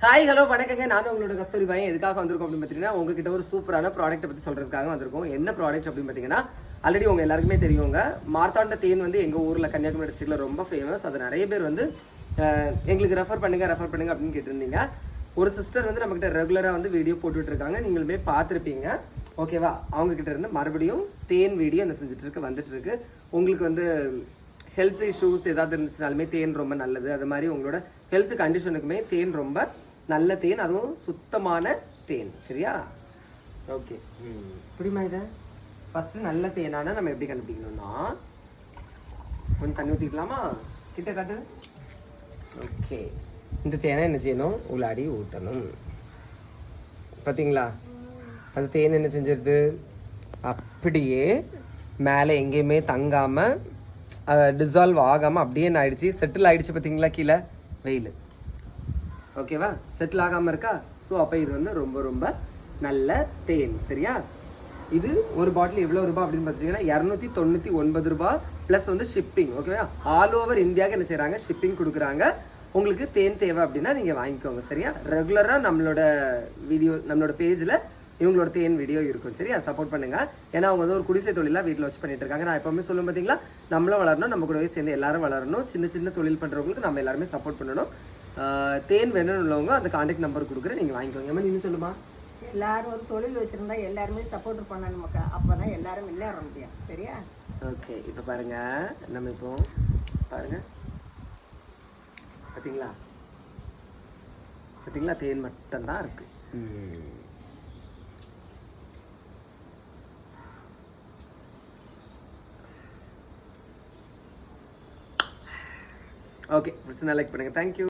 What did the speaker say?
Hi hello வணக்கங்க. நான் உங்களோட கஸ்தூரி பாய் எதுக்காக வந்திருக்கோம் அப்படின்னு பார்த்தீங்கன்னா உங்ககிட்ட ஒரு சூப்பரான ப்ராடக்ட் பற்றி சொல்கிறதுக்காக வந்திருக்கோம். என்ன ப்ராடக்ட் அப்படின்னு பார்த்தீங்கன்னா ஆல்ரெடி உங்கள் எல்லாருக்குமே தெரியுங்க. மார்த்தாண்ட தேன் வந்து எங்கள் ஊரில் கன்னியாகுமரி டிஸ்ட்ரிக்டில் ரொம்ப ஃபேமஸ் அது நிறைய பேர் வந்து எங்களுக்கு ரெஃபர் பண்ணுங்க ரெஃபர் பண்ணுங்க அப்படின்னு கேட்டிருந்தீங்க. ஒரு சிஸ்டர் வந்து நம்மகிட்ட ரெகுலராக வந்து வீடியோ போட்டுட்டு இருக்காங்க. நீங்களுமே பார்த்துருப்பீங்க. ஓகேவா அவங்கக்கிட்ட இருந்து மறுபடியும் தேன் வீடியோ என்ன செஞ்சுட்டு இருக்கு வந்துட்டு உங்களுக்கு வந்து ஹெல்த் இஷ்யூஸ் ஏதாவது இருந்துச்சுனாலுமே தேன் ரொம்ப நல்லது. அது மாதிரி உங்களோட ஹெல்த் கண்டிஷனுக்குமே தேன் ரொம்ப நல்ல தேன். அதுவும் சுத்தமான தேன். சரியா? ஓகே புரியுமா இதை? ஃபஸ்ட்டு நல்ல தேனான நம்ம எப்படி கண்டுபிடிக்கணும்னா கொஞ்சம் தண்ணி ஊற்றிக்கலாமா கிட்ட காட்டு. ஓகே இந்த தேனை என்ன செய்யணும்? உள்ளாடி ஊற்றணும் பார்த்தீங்களா அந்த தேன் என்ன செஞ்சிருது? அப்படியே மேலே எங்கேயுமே தங்காமல் டிசால்வ் ஆகாமல் அப்படியே என்ன ஆயிடுச்சு? செட்டில் ஆகிடுச்சு பார்த்தீங்களா கீழே? வெயில். ஓகேவா செட்டில் ஆகாமல் இருக்கா? ஸோ அப்போ இது வந்து ரொம்ப ரொம்ப நல்ல தேன். சரியா? இது ஒரு பாட்டில் எவ்வளோ ரூபாய் அப்படின்னு பார்த்தீங்கன்னா இரநூத்தி தொண்ணூற்றி ஒன்பது ரூபாய் ப்ளஸ் வந்து ஷிப்பிங் ஓகேவா ஆல் ஓவர் இந்தியாவுக்கு என்ன செய்கிறாங்க ஷிப்பிங் கொடுக்குறாங்க. உங்களுக்கு தேன் தேவை அப்படின்னா நீங்கள் வாங்கிக்கோங்க. சரியா? ரெகுலராக நம்மளோட வீடியோ நம்மளோட பேஜில் இவங்களோட தேன் வீடியோ இருக்கும். சரியா சப்போர்ட் பண்ணுங்க. ஏன்னா அவங்க வந்து ஒரு குடிசை தொழிலா வீட்டில் வச்சு பண்ணிட்டு இருக்காங்க. நான் எப்பவுமே சொல்லும் பார்த்தீங்களா நம்மளும் வளரணும் நம்ம கூடவே சேர்ந்து எல்லாரும் வளரணும். சின்ன சின்ன தொழில் பண்றவங்களுக்கு நம்ம எல்லாருமே சப்போர்ட் பண்ணணும். தேன் வேணும்னு உள்ளவங்க அந்த கான்டாக்ட் நம்பர் கொடுக்குறேன். நீங்க வாங்கிக்கோங்க. ஏமா நீங்க சொல்லுமா? எல்லாரும் ஒரு தொழில் வச்சிருந்தா எல்லாருமே சப்போர்ட் பண்ணணும் மக்கா அப்பதான் எல்லாரும் முன்னேற முடியும். சரியா? ஓகே இப்போ பாருங்க. நம்ம இப்போ பாருங்க. பார்த்தீங்களா பார்த்தீங்களா தேன் மட்டும்தான் இருக்கு. ஓகே பிடிச்சிருந்தா லைக் பண்ணுங்க. தேங்க்யூ